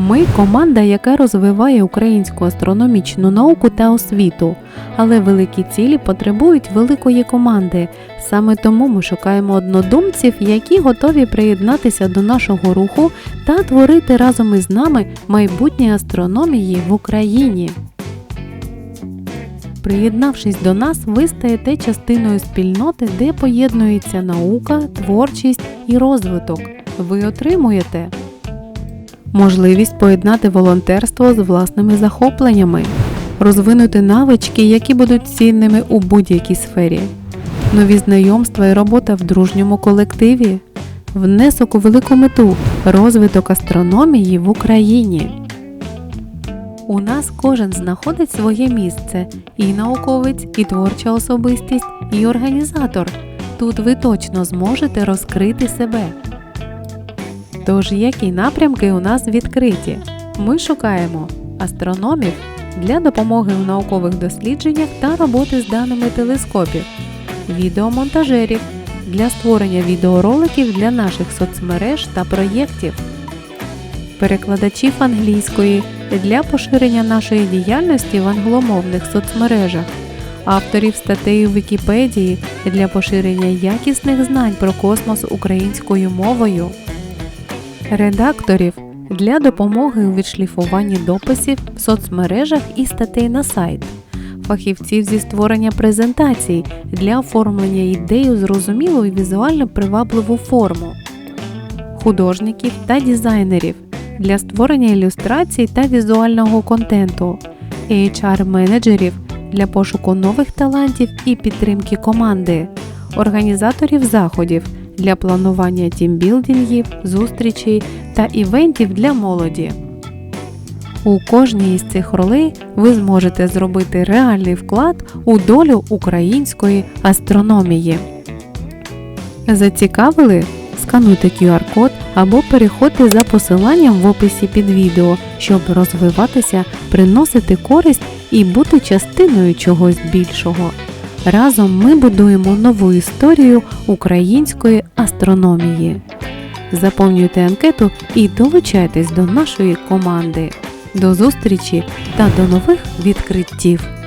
Ми команда, яка розвиває українську астрономічну науку та освіту, але великі цілі потребують великої команди. Саме тому ми шукаємо однодумців, які готові приєднатися до нашого руху та творити разом із нами майбутнє астрономії в Україні. Приєднавшись до нас, ви стаєте частиною спільноти, де поєднується наука, творчість і розвиток. Ви отримуєте можливість поєднати волонтерство з власними захопленнями, розвинути навички, які будуть цінними у будь-якій сфері, нові знайомства і робота в дружньому колективі, внесок у велику мету розвиток астрономії в Україні. У нас кожен знаходить своє місце і науковець, і творча особистість, і організатор. Тут ви точно зможете розкрити себе. Тож, які напрямки у нас відкриті? Ми шукаємо астрономів для допомоги у наукових дослідженнях та роботи з даними телескопів, відеомонтажерів для створення відеороликів для наших соцмереж та проєктів, перекладачів англійської для поширення нашої діяльності в англомовних соцмережах, авторів статей у Вікіпедії для поширення якісних знань про космос українською мовою редакторів для допомоги у відшліфуванні дописів в соцмережах і статей на сайт, фахівців зі створення презентацій для оформлення ідей у зрозумілу і візуально привабливу форму, художників та дизайнерів для створення ілюстрацій та візуального контенту, HR-менеджерів для пошуку нових талантів і підтримки команди, організаторів заходів для планування тімбілдингів, зустрічей та івентів для молоді. У кожній із цих ролей ви зможете зробити реальний вклад у долю української астрономії. Зацікавили? Скануйте QR-код або переходьте за посиланням в описі під відео, щоб розвиватися, приносити користь і бути частиною чогось більшого. Разом ми будуємо нову історію української астрономії. Заповнюйте анкету і долучайтесь до нашої команди. До зустрічі та до нових відкриттів!